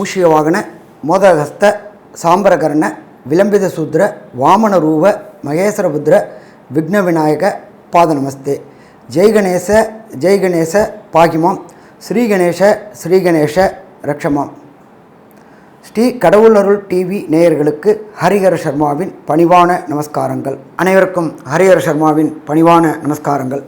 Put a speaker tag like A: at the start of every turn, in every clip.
A: மூஷியவாகன மோதகஸ்த சாம்பரகர்ண விளம்பித சூத்ர வாமன ரூப மகேஸ்வரபுத்திர விக்ன விநாயக பாத ஜெய்கணேச ஜெய்கணேச பாகிமாம். ஸ்ரீகணேஷ ஸ்ரீகணேஷ ரக்ஷமாம். ஸ்ரீ கடவுளருள் டிவி நேயர்களுக்கு ஹரிஹர சர்மாவின் பணிவான நமஸ்காரங்கள். அனைவருக்கும் ஹரிஹர சர்மாவின் பணிவான நமஸ்காரங்கள்.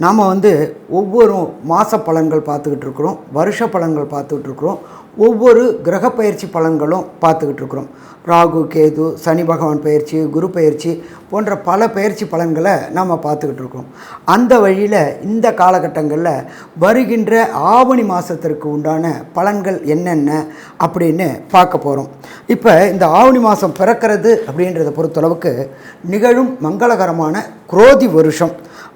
A: நாம் வந்து ஒவ்வொரு மாத பலன்கள் பார்த்துக்கிட்டு இருக்கிறோம் வருஷ பலன்கள் பார்த்துக்கிட்டு இருக்கிறோம் ஒவ்வொரு கிரக பயிற்சி பலன்களும் பார்த்துக்கிட்டு இருக்கிறோம். ராகு கேது சனி பகவான் பயிற்சி குரு பயிற்சி போன்ற பல பயிற்சி பலன்களை நாம் பார்த்துக்கிட்டு இருக்கோம் அந்த வழியில் இந்த காலகட்டங்களில் வருகின்ற ஆவணி மாதத்திற்கு உண்டான பலன்கள் என்னென்ன அப்படின்னு பார்க்க போகிறோம் இப்போ இந்த ஆவணி மாதம் பிறக்கிறது அப்படின்றத பொறுத்தளவுக்கு நிகழும் மங்களகரமான குரோதி வருஷம்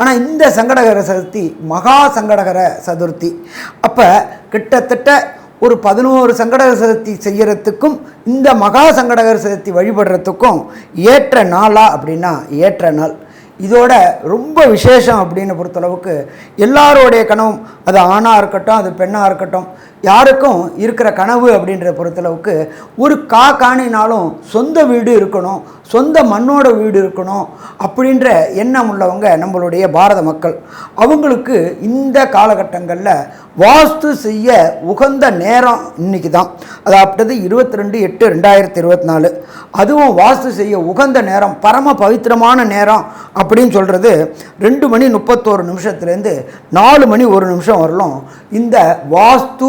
A: ஆனால் இந்த சங்கடகர சதுர்த்தி மகா சங்கடகர சதுர்த்தி. அப்போ கிட்டத்தட்ட ஒரு பதினோரு சங்கடகர சதுர்த்தி செய்கிறதுக்கும் இந்த மகா சங்கடகர சதுர்த்தி வழிபடுறதுக்கும் ஏற்ற நாளா அப்படின்னா ஏற்ற நாள். இதோட ரொம்ப விசேஷம் அப்படின்னு பொறுத்தளவுக்கு எல்லாரோடைய கனவும் அது ஆணாக இருக்கட்டும் அது பெண்ணாக இருக்கட்டும் யாருக்கும் இருக்கிற கனவு அப்படின்ற பொறுத்தளவுக்கு ஒரு கா காணினாலும் சொந்த வீடு இருக்கணும் சொந்த மண்ணோட வீடு இருக்கணும் அப்படின்ற எண்ணம் உள்ளவங்க நம்மளுடைய பாரத மக்கள். அவங்களுக்கு இந்த காலகட்டங்களில் வாஸ்து செய்ய உகந்த நேரம் இன்னைக்கு தான் அதாவது இருபத்தி ரெண்டு எட்டு ரெண்டாயிரத்தி இருபத்தி நாலு அதுவும் வாஸ்து செய்ய உகந்த நேரம் பரம பவித்திரமான நேரம் அப்படின்னு சொல்கிறது ரெண்டு மணி முப்பத்தோரு நிமிஷத்துலேருந்து நாலு மணி ஒரு நிமிஷம் வரலும் இந்த வாஸ்து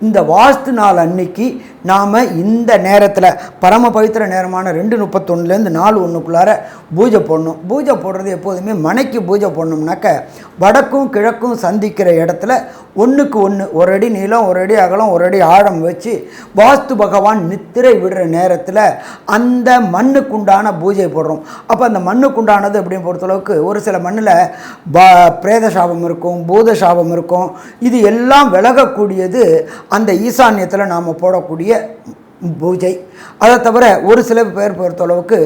A: இந்த வாஸ்து நாள் அன்னைக்கு நாம் இந்த நேரத்தில் பரம பவித்திர நேரமான ரெண்டு முப்பத்தொன்னுலேருந்து நாலு ஒன்றுக்குள்ளார பூஜை போடணும். பூஜை போடுறது எப்போதுமே மனைக்கு பூஜை போடணும்னாக்க வடக்கும் கிழக்கும் சந்திக்கிற இடத்துல ஒன்றுக்கு ஒன்று ஒரு அடி நீளம் ஒரு அடி அகலம் ஒரு அடி ஆழம் வச்சு வாஸ்து பகவான் நித்திரை விடுற நேரத்தில் அந்த மண்ணுக்குண்டான பூஜை போடுறோம். அப்போ அந்த மண்ணுக்குண்டானது அப்படின்னு பொறுத்தளவுக்கு ஒரு சில மண்ணில் பா பிரேத சாபம் இருக்கும் பூத சாபம் இருக்கும். இது எல்லாம் விலகக்கூடியது அந்த ஈசான்யத்தில் நாம் போடக்கூடிய பூஜை. அதை தவிர ஒரு சில பேர் பொறுத்தளவுக்கு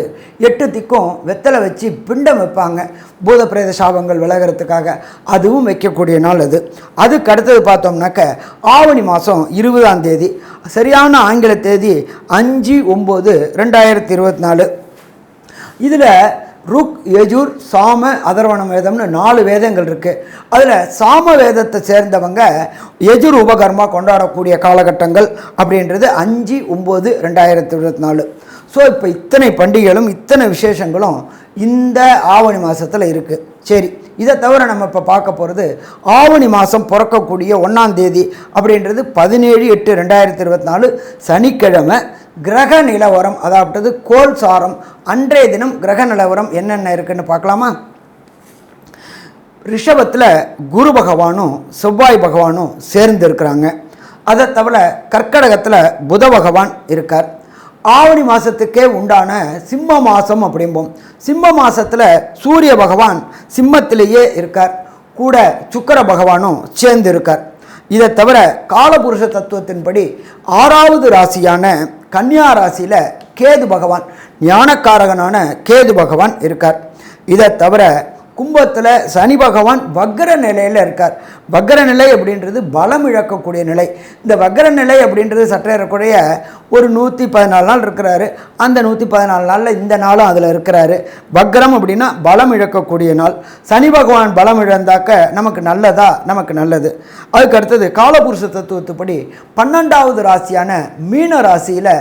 A: எட்டு திக்கும் வெத்தலை வச்சு பிண்டம் வைப்பாங்க. பூத பிரேத சாபங்கள் விலகிறதுக்காக அதுவும் வைக்கக்கூடிய நாள் அது. அதுக்கு அடுத்தது பார்த்தோம்னாக்க ஆவணி மாதம் இருபதாம் தேதி. சரியான ஆங்கில தேதி அஞ்சு ஒம்பது ரெண்டாயிரத்தி இருபத்தி நாலு. இதில் ருக் யஜூர் சாம அதர்வண வேதம்னு நாலு வேதங்கள் இருக்குது அதில் சாம வேதத்தை சேர்ந்தவங்க யஜுர் உபகர்மா கொண்டாடக்கூடிய காலகட்டங்கள் அப்படின்றது அஞ்சு ஒம்பது ரெண்டாயிரத்தி இருபத்தி நாலு. ஸோ இப்போ இத்தனை பண்டிகைகளும் இத்தனை விசேஷங்களும் இந்த ஆவணி மாதத்தில் இருக்குது சரி இதை தவிர நம்ம இப்போ பார்க்க போகிறது ஆவணி மாதம் பிறக்கக்கூடிய ஒன்றாம் தேதி அப்படின்றது பதினேழு எட்டு ரெண்டாயிரத்தி இருபத்தி நாலு சனிக்கிழமை கிரக நிலவரம் அதாவது கோல் சாரம் அன்றைய தினம் கிரக நிலவரம் என்னென்ன இருக்குன்னு பார்க்கலாமா? ரிஷபத்தில் குரு பகவானும் செவ்வாய் பகவானும் சேர்ந்து இருக்கிறாங்க. அதை தவிர கர்க்கடகத்தில் புத பகவான் இருக்கார். ஆவணி மாதத்துக்கே உண்டான சிம்ம மாதம் அப்படிம்போம். சிம்ம மாதத்தில் சூரிய பகவான் சிம்மத்திலேயே இருக்கார். கூட சுக்கர பகவானும் சேர்ந்து இருக்கார். இதை தவிர காலபுருஷ தத்துவத்தின்படி ஆறாவது ராசியான கன்னியா ராசியில் கேது பகவான் ஞானக்காரகனான கேது பகவான் இருக்கார். இதை தவிர கும்பத்தில் சனி பகவான் வக்ர நிலையில் இருக்கார். வக்ர நிலை அப்படின்றது பலம் இழக்கக்கூடிய நிலை. இந்த வக்ர நிலை அப்படின்றது சற்றேறக்குறைய ஒரு நூற்றி பதினாலு நாள் இருக்கிறாரு. அந்த நூற்றி பதினாலு நாளில் இந்த நாளும் அதில் இருக்கிறாரு. வக்ரம் அப்படின்னா பலம் இழக்கக்கூடிய நாள். சனி பகவான் பலம் இழந்தாக்க நமக்கு நல்லதா? நமக்கு நல்லது. அதுக்கு அடுத்தது காலபுருஷ தத்துவத்துப்படி பன்னெண்டாவது ராசியான மீன ராசியில்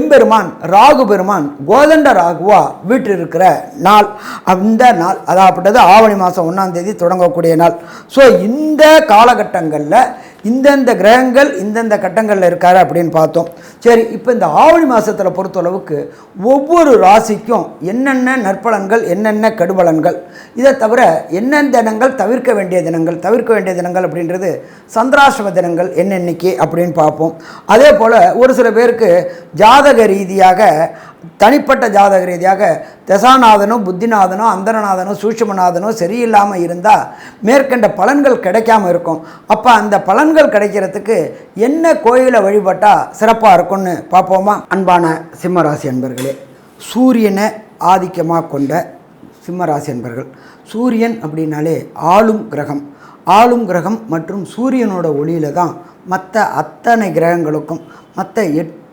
A: எம்பெருமான் ராகு பெருமான் கோதண்ட ராகுவா வீற்றிருக்கிற நாள். அந்த நாள் அதாவது ஆவணி மாதம் ஒன்றாந்தேதி தொடங்கக்கூடிய நாள். ஸோ இந்த காலகட்டங்களில் இந்தந்த கிரகங்கள் இந்தந்த கட்டங்களில் இருக்காரு அப்படின்னு பார்த்தோம். சரி இப்போ இந்த ஆவணி மாதத்தில் பொறுத்தளவுக்கு ஒவ்வொரு ராசிக்கும் என்னென்ன நற்பலன்கள் என்னென்ன கெடுபலன்கள் இதை தவிர என்னென்ன தினங்கள் தவிர்க்க வேண்டிய தினங்கள் தவிர்க்க வேண்டிய தினங்கள் அப்படின்றது சந்திராசிரம தினங்கள் என்னென்னைக்கு அப்படின்னு பார்ப்போம். அதே போல் ஒரு சில பேருக்கு ஜாதக ரீதியாக தனிப்பட்ட ஜாதக ரீதியாக தசாநாதனும் புத்திநாதனும் அந்தரநாதனோ சூட்சுமநாதனோ சரியில்லாமல் இருந்தால் மேற்கண்ட பலன்கள் கிடைக்காம இருக்கும். அப்போ அந்த பலன்கள் கிடைக்கிறதுக்கு என்ன கோயிலை வழிபட்டால் சிறப்பாக இருக்கும்னு பார்ப்போமா? அன்பான சிம்மராசி அன்பர்களே சூரியனை ஆதிக்கமாக கொண்ட சிம்மராசி அன்பர்கள். சூரியன் அப்படின்னாலே ஆளும் கிரகம். ஆளும் கிரகம் மற்றும் சூரியனோட ஒளியில் தான் மற்ற அத்தனை கிரகங்களுக்கும் மற்ற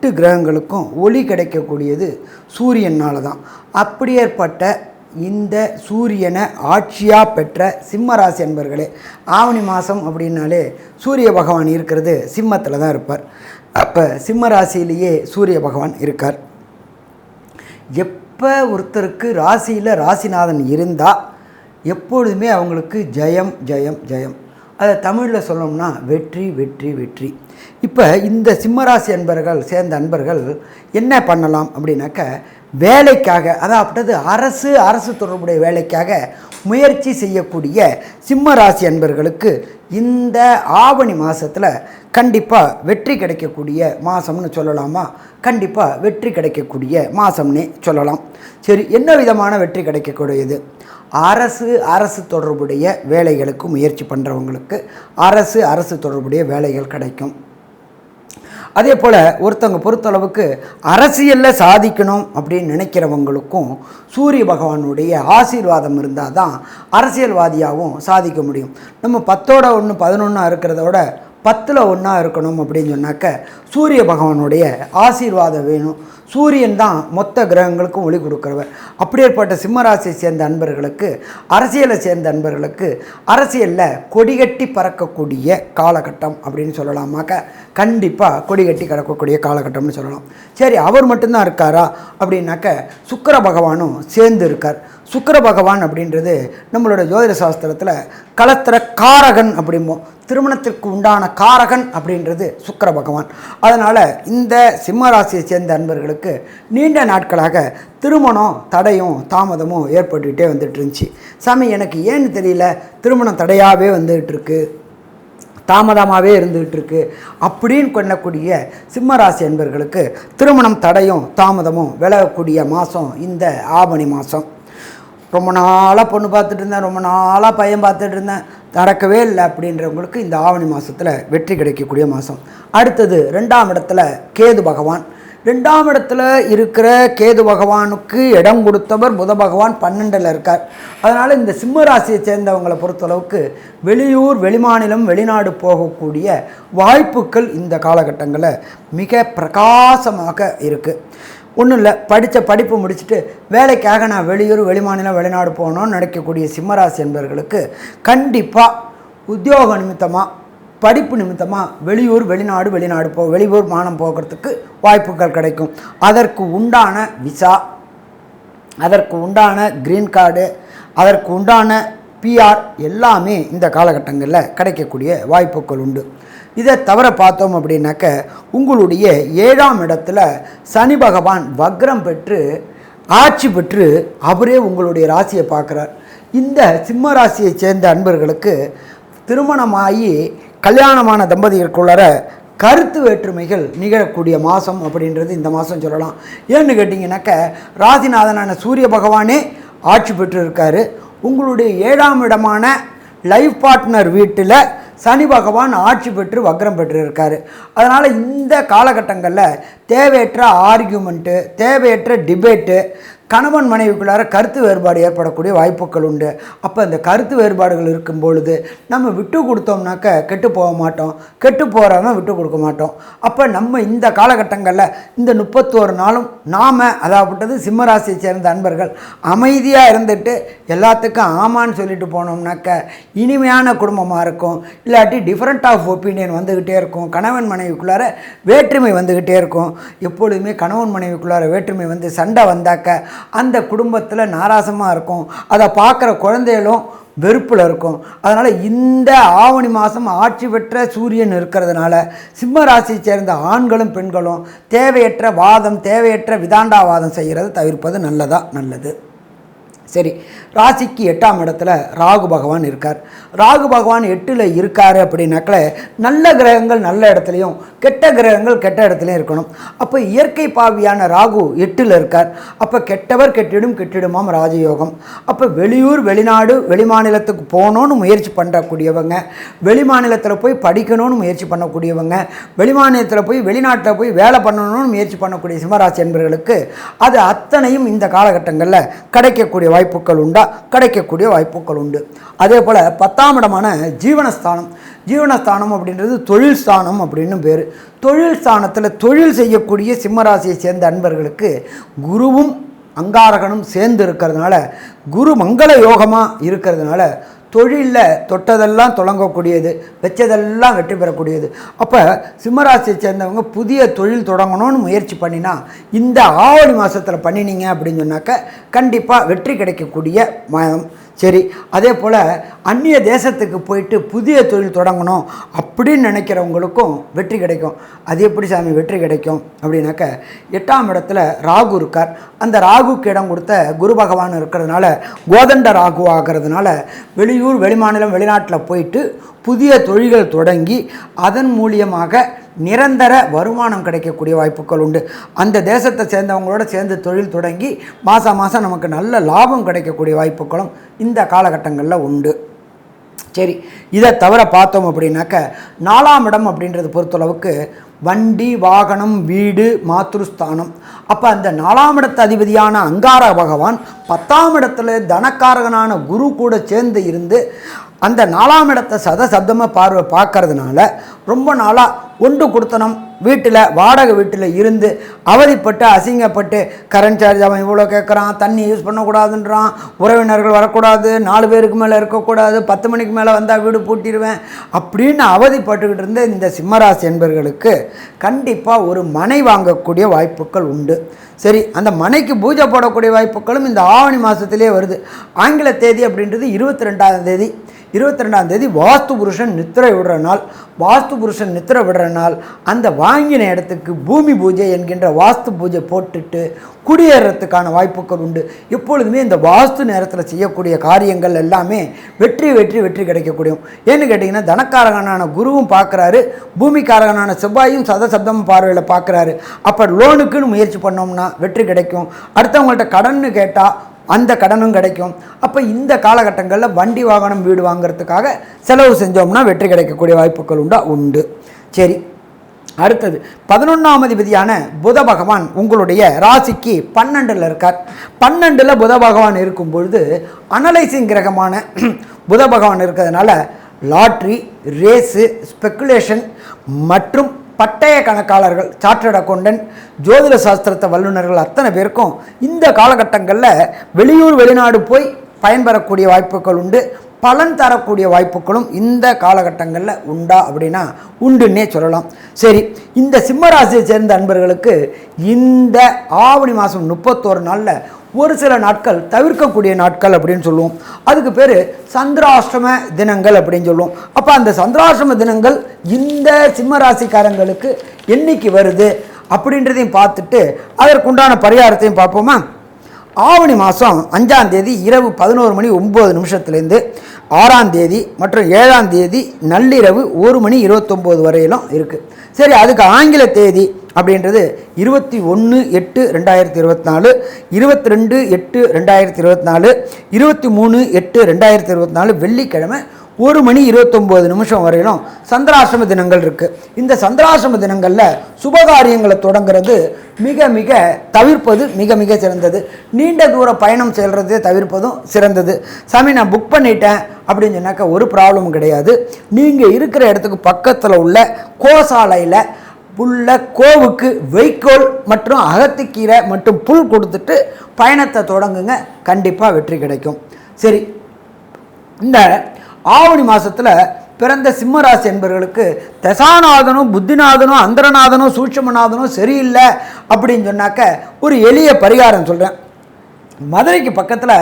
A: எட்டு கிரகங்களுக்கும் ஒளி கிடைக்கக்கூடியது சூரியனால் தான் அப்படியேற்பட்ட இந்த சூரியனை ஆட்சியாக பெற்ற சிம்மராசி என்பர்களே ஆவணி மாதம் அப்படின்னாலே சூரிய பகவான் இருக்கிறது சிம்மத்தில் தான் இருப்பார். அப்போ சிம்ம ராசியிலேயே சூரிய பகவான் இருக்கார். எப்போ ஒருத்தருக்கு ராசியில் ராசிநாதன் இருந்தால் எப்பொழுதுமே அவங்களுக்கு ஜெயம் ஜெயம் ஜெயம். அதை தமிழில் சொல்லணும்னா வெற்றி வெற்றி வெற்றி. இப்போ இந்த சிம்மராசி அன்பர்கள் சேர்ந்த அன்பர்கள் என்ன பண்ணலாம் அப்படின்னாக்க வேலைக்காக அதாவது அரசு அரசு தொடர்புடைய வேலைக்காக முயற்சி செய்யக்கூடிய சிம்ம ராசி அன்பர்களுக்கு இந்த ஆவணி மாதத்தில் கண்டிப்பாக வெற்றி கிடைக்கக்கூடிய மாதம்னு சொல்லலாமா? கண்டிப்பாக வெற்றி கிடைக்கக்கூடிய மாதம்னே சொல்லலாம். சரி என்ன விதமான வெற்றி கிடைக்கக்கூடியது? அரசு அரசு தொடர்புடைய வேலைகளுக்கு முயற்சி பண்ணுறவங்களுக்கு அரசு அரசு தொடர்புடைய வேலைகள் கிடைக்கும். அதே போல் ஒருத்தவங்க பொறுத்தளவுக்கு அரசியலில் சாதிக்கணும் அப்படின்னு நினைக்கிறவங்களுக்கும் சூரிய பகவானுடைய ஆசீர்வாதம் இருந்தால் தான் அரசியல்வாதியாகவும் சாதிக்க முடியும். நம்ம பத்தோட ஒன்று பதினொன்றா இருக்கிறதோட பத்தில் ஒன்றா இருக்கணும் அப்படின்னு சொன்னாக்க சூரிய பகவானுடைய ஆசீர்வாதம் வேணும். சூரியன் தான் மொத்த கிரகங்களுக்கும் ஒளி கொடுக்குறவர். அப்படியேற்பட்ட சிம்மராசியை சேர்ந்த அன்பர்களுக்கு அரசியலை சேர்ந்த அன்பர்களுக்கு அரசியலில் கொடிகட்டி பறக்கக்கூடிய காலகட்டம் அப்படின்னு சொல்லலாமாக்க கண்டிப்பாக கொடி கட்டி கிடக்கக்கூடிய காலகட்டம்னு சொல்லலாம். சரி அவர் மட்டும்தான் இருக்காரா? அப்படின்னாக்க சுக்கர பகவானும் சேர்ந்து இருக்கார். சுக்கர பகவான் அப்படின்றது நம்மளோட ஜோதிட சாஸ்திரத்தில் கலத்திர காரகன் அப்படிம்போம் திருமணத்திற்கு உண்டான காரகன் அப்படின்றது சுக்கர பகவான். அதனால் இந்த சிம்மராசியை சேர்ந்த அன்பர்களுக்கு நீண்ட நாட்களாக திருமணம் தடையும் தாமதமும் ஏற்பட்டுக்கிட்டே வந்துட்டு இருந்துச்சு. சாமி எனக்கு ஏன்னு தெரியல? திருமணம் தடையாகவே வந்துகிட்டு இருக்குது தாமதமாகவே இருந்துகிட்டு இருக்கு அப்படின்னு கொள்ளக்கூடிய சிம்மராசி என்பர்களுக்கு திருமணம் தடையும் தாமதமும் விலகக்கூடிய மாதம் இந்த ஆவணி மாதம் ரொம்ப நாளாக பொண்ணு பார்த்துட்டு இருந்தேன் ரொம்ப நாளாக பையன் பார்த்துட்டு இருந்தேன் நடக்கவே இல்லை அப்படின்றவங்களுக்கு இந்த ஆவணி மாதத்தில் வெற்றி கிடைக்கக்கூடிய மாதம் அடுத்தது ரெண்டாம் இடத்துல கேது பகவான். ரெண்டாம் இடத்துல இருக்கிற கேது பகவானுக்கு இடம் கொடுத்தவர் புத பகவான் பன்னெண்டில் இருக்கார். அதனால் இந்த சிம்ம ராசியை சேர்ந்தவங்களை பொறுத்தளவுக்கு வெளியூர் வெளிமாநிலம் வெளிநாடு போகக்கூடிய வாய்ப்புகள் இந்த காலகட்டங்களில் மிக பிரகாசமாக இருக்குது ஒன்றும் இல்லை படித்த படிப்பு முடிச்சுட்டு வேலைக்காக நான் வெளியூர் வெளிமாநிலம் வெளிநாடு போகணும்னு நினைக்கக்கூடிய சிம்மராசி என்பவர்களுக்கு கண்டிப்பாக உத்தியோக நிமித்தமாக படிப்பு நிமித்தமாக வெளியூர் வெளிநாடு வெளிநாடு போ வெளியூர் மானம் போகிறதுக்கு வாய்ப்புகள் கிடைக்கும். அதற்கு உண்டான விசா அதற்கு உண்டான க்ரீன் கார்டு அதற்கு உண்டான பிஆர் எல்லாமே இந்த காலகட்டங்களில் கிடைக்கக்கூடிய வாய்ப்புகள் உண்டு. இதை தவிர பார்த்தோம் அப்படின்னாக்க உங்களுடைய ஏழாம் இடத்துல சனி பகவான் வக்ரம் பெற்று ஆட்சி பெற்று அவரே உங்களுடைய ராசியை பார்க்குறார். இந்த சிம்ம ராசியை சேர்ந்த அன்பர்களுக்கு திருமணமாகி கல்யாணமான தம்பதிகளுக்குள்ளர கருத்து வேற்றுமைகள் நிகழக்கூடிய மாதம் அப்படின்றது இந்த மாதம் சொல்லலாம். ஏன்னு கேட்டிங்கனாக்க ராசிநாதனான சூரிய பகவானே ஆட்சி பெற்றிருக்காரு. உங்களுடைய ஏழாம் இடமான லைஃப் பார்ட்னர் வீட்டில் சனி பகவான் ஆட்சி பெற்று வக்ரம் பெற்றிருக்காரு. அதனால் இந்த காலகட்டங்களில் தேவையற்ற ஆர்கியூமெண்ட்டு தேவையற்ற டிபேட்டு கணவன் மனைவிக்குள்ளார கருத்து வேறுபாடு ஏற்படக்கூடிய வாய்ப்புகள் உண்டு. அப்போ இந்த கருத்து வேறுபாடுகள் இருக்கும் பொழுது நம்ம விட்டு கொடுத்தோம்னாக்க கெட்டு போக மாட்டோம். கெட்டு போகிறவங்க விட்டு கொடுக்க மாட்டோம். அப்போ நம்ம இந்த காலகட்டங்களில் இந்த முப்பத்தோரு நாளும் நாம் அதாவது சிம்மராசியை சேர்ந்த அன்பர்கள் அமைதியாக இருந்துட்டு எல்லாத்துக்கும் ஆமான்னு சொல்லிட்டு போனோம்னாக்க இனிமையான குடும்பமாக இருக்கும். இல்லாட்டி டிஃப்ரெண்ட் ஆஃப் ஒப்பீனியன் வந்துக்கிட்டே இருக்கும். கணவன் மனைவிக்குள்ளார வேற்றுமை வந்துக்கிட்டே இருக்கும். எப்பொழுதுமே கணவன் மனைவிக்குள்ளார வேற்றுமை வந்து சண்டை வந்தாக்க அந்த குடும்பத்தில் நாராசமாக இருக்கும். அதை பார்க்குற குழந்தைகளும் வெறுப்பில் இருக்கும். அதனால் இந்த ஆவணி மாதம் ஆட்சி பெற்ற சூரியன் இருக்கிறதுனால சிம்ம ராசியை சேர்ந்த ஆண்களும் பெண்களும் தேவையற்ற வாதம் தேவையற்ற விதாண்டாவாதம் செய்கிறது தவிர்ப்பது நல்லதாக நல்லது. சரி. ராசிக்கு எட்டாம் இடத்துல ராகு பகவான் இருக்கார். ராகு பகவான் எட்டில் இருக்கார் அப்படின்னாக்கல நல்ல கிரகங்கள் நல்ல இடத்துலையும் கெட்ட கிரகங்கள் கெட்ட இடத்துலையும் இருக்கணும். அப்போ இயற்கை பாவியான ராகு எட்டில் இருக்கார். அப்போ கெட்டவர் கெட்டிடும் கெட்டிடுமாம் ராஜயோகம். அப்போ வெளியூர் வெளிநாடு வெளிமாநிலத்துக்கு போகணுன்னு முயற்சி பண்ணக்கூடியவங்க வெளிமாநிலத்தில் போய் படிக்கணும்னு முயற்சி பண்ணக்கூடியவங்க வெளிமாநிலத்தில் போய் வெளிநாட்டில் போய் வேலை பண்ணணும்னு முயற்சி பண்ணக்கூடிய சிம்மராசி என்பவர்களுக்கு அது அத்தனையும் இந்த காலகட்டங்களில் கிடைக்கக்கூடிய வாய்ப்புகள் உண்டா? கிடைக்கக்கூடிய வாய்ப்புகள் உண்டு. அதே போல் பத்தாம் இடமான ஜீவனஸ்தானம். ஜீவனஸ்தானம் அப்படின்றது தொழில் ஸ்தானம் அப்படின்னு பேர். தொழில் ஸ்தானத்தில் தொழில் செய்யக்கூடிய சிம்மராசியை சேர்ந்த அன்பர்களுக்கு குருவும் அங்காரகனும் சேர்ந்து இருக்கிறதுனால குரு மங்கள யோகமாக இருக்கிறதுனால தொழிலில் தொட்டதெல்லாம் தொடங்கக்கூடியது வச்சதெல்லாம் வெற்றி பெறக்கூடியது. அப்போ சிம்மராசியை சேர்ந்தவங்க புதிய தொழில் தொடங்கணும்னு முயற்சி பண்ணினா இந்த ஆவணி மாதத்தில் பண்ணினீங்க அப்படின்னு சொன்னாக்க கண்டிப்பாக வெற்றி கிடைக்கக்கூடிய மாதம் சரி அதே போல் அந்நிய தேசத்துக்கு போயிட்டு புதிய தொழில் தொடங்கணும் அப்படின்னு நினைக்கிறவங்களுக்கும் வெற்றி கிடைக்கும். அது எப்படி சாமி வெற்றி கிடைக்கும்? அப்படின்னாக்க எட்டாம் இடத்துல ராகு இருக்கார். அந்த ராகுக்கு இடம் கொடுத்த குரு பகவான் இருக்கிறதுனால கோதண்ட ராகு ஆகிறதுனால வெளியூர் வெளிமாநிலம் வெளிநாட்டில் போயிட்டு புதிய தொழில்கள் தொடங்கி அதன் மூலியமாக நிரந்தர வருமானம் கிடைக்கக்கூடிய வாய்ப்புகள் உண்டு. அந்த தேசத்தை சேர்ந்தவங்களோட சேர்ந்து தொழில் தொடங்கி மாதம் மாதம் நமக்கு நல்ல லாபம் கிடைக்கக்கூடிய வாய்ப்புகளும் இந்த காலகட்டங்களில் உண்டு. சரி இதை தவிர பார்த்தோம் அப்படின்னாக்க நாலாம் இடம் அப்படின்றது பொறுத்தளவுக்கு வண்டி வாகனம் வீடு மாத்ருஸ்தானம். அப்போ அந்த நாலாம் இடத்து அதிபதியான அங்கார பகவான் பத்தாம் இடத்துல தனக்காரகனான குரு கூட சேர்ந்து இருந்து அந்த நாலாம் இடத்தை சத சப்தமாக பார்வை பார்க்கறதுனால ரொம்ப நாளாக ஒன்று கொடுத்தனம். வீட்டில் வாடகை வீட்டில் இருந்து அவதிப்பட்டு அசிங்கப்பட்டு கரண்ட் சார்ஜ் அவன் இவ்வளோ கேட்குறான் தண்ணி யூஸ் பண்ணக்கூடாதுன்றான் உறவினர்கள் வரக்கூடாது நாலு பேருக்கு மேலே இருக்கக்கூடாது பத்து மணிக்கு மேலே வந்தால் வீடு பூட்டிடுவேன் அப்படின்னு அவதிப்பட்டுக்கிட்டு இருந்த இந்த சிம்மராசி என்பர்களுக்கு கண்டிப்பாக ஒரு மனை வாங்கக்கூடிய வாய்ப்புகள் உண்டு. சரி அந்த மனைக்கு பூஜை போடக்கூடிய வாய்ப்புகளும் இந்த ஆவணி மாதத்திலே வருது. ஆங்கில தேதி அப்படின்றது இருபத்தி ரெண்டாம் தேதி. இருபத்தி ரெண்டாம் தேதி வாஸ்து புருஷன் நித்திரை விடுற நாள். வாஸ்து புருஷன் நித்திரை விடுற நாள். அந்த வாங்கின இடத்துக்கு பூமி பூஜை என்கின்ற வாஸ்து பூஜை போட்டுட்டு குடியேறத்துக்கான வாய்ப்புகள் உண்டு. எப்பொழுதுமே இந்த வாஸ்து நேரத்தில் செய்யக்கூடிய காரியங்கள் எல்லாமே வெற்றி வெற்றி வெற்றி கிடைக்கக்கூடியும் ஏன்னு கேட்டிங்கன்னா தனக்காரகனான குருவும் பார்க்குறாரு பூமிக்காரகனான செவ்வாயும் சதசப்தம் பார்வையில் பார்க்குறாரு. அப்போ லோனுக்குன்னு முயற்சி பண்ணோம்னா வெற்றி கிடைக்கும். அடுத்தவங்கள்ட்ட கடன்னு கேட்டால் அந்த கடனும் கிடைக்கும். அப்போ இந்த காலகட்டங்களில் வண்டி வாகனம் வீடு வாங்குறதுக்காக செலவு செஞ்சோம்னா வெற்றி கிடைக்கக்கூடிய வாய்ப்புகள் உண்டா? உண்டு. சரி. அடுத்தது பதினொன்றாம் அதிபதியான புத பகவான் உங்களுடைய ராசிக்கு பன்னெண்டில் இருக்கார். பன்னெண்டில் புத பகவான் இருக்கும் பொழுது அனலைசிங் கிரகமான புத பகவான் இருக்கிறதுனால லாட்ரி ரேஸு ஸ்பெக்குலேஷன் மற்றும் பட்டய கணக்காளர்கள் சார்ட்டர்ட் அக்கௌண்டன்ட் ஜோதிட சாஸ்திரத்தை வல்லுநர்கள் அத்தனை பேருக்கும் இந்த காலகட்டங்களில் வெளியூர் வெளிநாடு போய் பயன்பெறக்கூடிய வாய்ப்புகள் உண்டு. பலன் தரக்கூடிய வாய்ப்புகளும் இந்த காலகட்டங்களில் உண்டா அப்படின்னா உண்டுன்னே சொல்லலாம். சரி இந்த சிம்மராசியை சேர்ந்த அன்பர்களுக்கு இந்த ஆவணி மாதம் முப்பத்தோரு நாளில் ஒரு சில நாட்கள் தவிர்க்கக்கூடிய நாட்கள் அப்படின்னு சொல்லுவோம். அதுக்கு பேர் சந்திராஷ்டம தினங்கள் அப்படின்னு சொல்லுவோம். அப்போ அந்த சந்திராஷ்டம தினங்கள் இந்த சிம்ம ராசிக்காரங்களுக்கு என்னைக்கு வருது அப்படின்றதையும் பார்த்துட்டு அதற்குண்டான பரிகாரத்தையும் பார்ப்போமா? ஆவணி மாதம் அஞ்சாம் தேதி இரவு பதினோரு மணி ஒம்பது நிமிஷத்துலேருந்து ஆறாம் தேதி மற்றும் ஏழாம் தேதி நள்ளிரவு ஒரு மணி இருபத்தொம்போது வரையிலும் இருக்குது சரி அதுக்கு ஆங்கில தேதி அப்படின்றது இருபத்தி ஒன்று எட்டு ரெண்டாயிரத்தி இருபத்தி நாலு இருபத்தி ரெண்டு எட்டு ரெண்டாயிரத்தி இருபத்தி நாலு இருபத்தி மூணு எட்டு ரெண்டாயிரத்தி இருபத்தி நாலு வெள்ளிக்கிழமை ஒரு மணி இருபத்தொம்போது நிமிஷம் வரையிலும் சந்திராசிரம தினங்கள் இருக்குது இந்த சந்திராசிரம தினங்களில் சுபகாரியங்களை தொடங்குறது மிக மிக தவிர்ப்பது மிக மிக சிறந்தது. நீண்ட தூர பயணம் செல்கிறதே தவிர்ப்பதும் சிறந்தது. சாமி நான் புக் பண்ணிட்டேன் அப்படின்னு சொன்னாக்கா ஒரு ப்ராப்ளமும் கிடையாது. நீங்கள் இருக்கிற இடத்துக்கு பக்கத்தில் உள்ள கோசாலையில் புல்ல கோவுக்கு வைக்கோல் மற்றும் அகத்திக்கீரை மற்றும் புல் கொடுத்துட்டு பயணத்தை தொடங்குங்க. கண்டிப்பாக வெற்றி கிடைக்கும். சரி இந்த ஆவணி மாதத்தில் பிறந்த சிம்மராசி என்பவர்களுக்கு தசாநாதனும் புத்திநாதனும் அந்தரநாதனும் சூட்சமநாதனும் சரியில்லை அப்படின்னு சொன்னாக்க ஒரு எளிய பரிகாரம் சொல்கிறேன் மதுரைக்கு பக்கத்தில்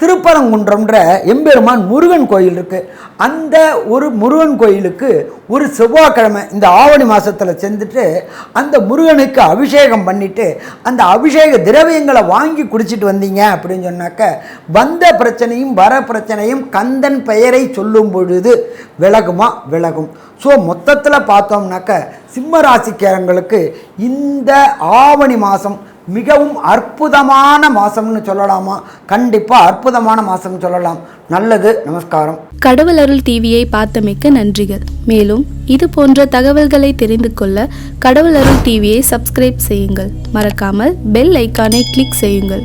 A: திருப்பரங்குன்றம்ன்ற எம்பெருமான் முருகன் கோயில் இருக்குது அந்த ஒரு முருகன் கோயிலுக்கு ஒரு செவ்வாய்க்கிழமை இந்த ஆவணி மாதத்தில் செஞ்சுட்டு அந்த முருகனுக்கு அபிஷேகம் பண்ணிவிட்டு அந்த அபிஷேக திரவியங்களை வாங்கி குடிச்சிட்டு வந்தீங்க அப்படின்னு சொன்னாக்க வந்த பிரச்சனையும் வர பிரச்சனையும் கந்தன் பெயரை சொல்லும் பொழுது விலகுமா? விலகும். ஸோ மொத்தத்தில் பார்த்தோம்னாக்க சிம்ம ராசிக்காரங்களுக்கு இந்த ஆவணி மாதம் மிகவும் அற்புதமான மாதம்னு சொல்லலாமா? கண்டிப்பாக அற்புதமான மாதம்னு சொல்லலாம். நல்லது. நமஸ்காரம்.
B: கடவுள் அருள் டிவியை பார்த்தமைக்க நன்றிகள். மேலும் இது போன்ற தகவல்களை தெரிந்து கொள்ள கடவுள் அருள் டிவியை சப்ஸ்கிரைப் செய்யுங்கள். மறக்காமல் பெல் ஐக்கானை கிளிக் செய்யுங்கள்.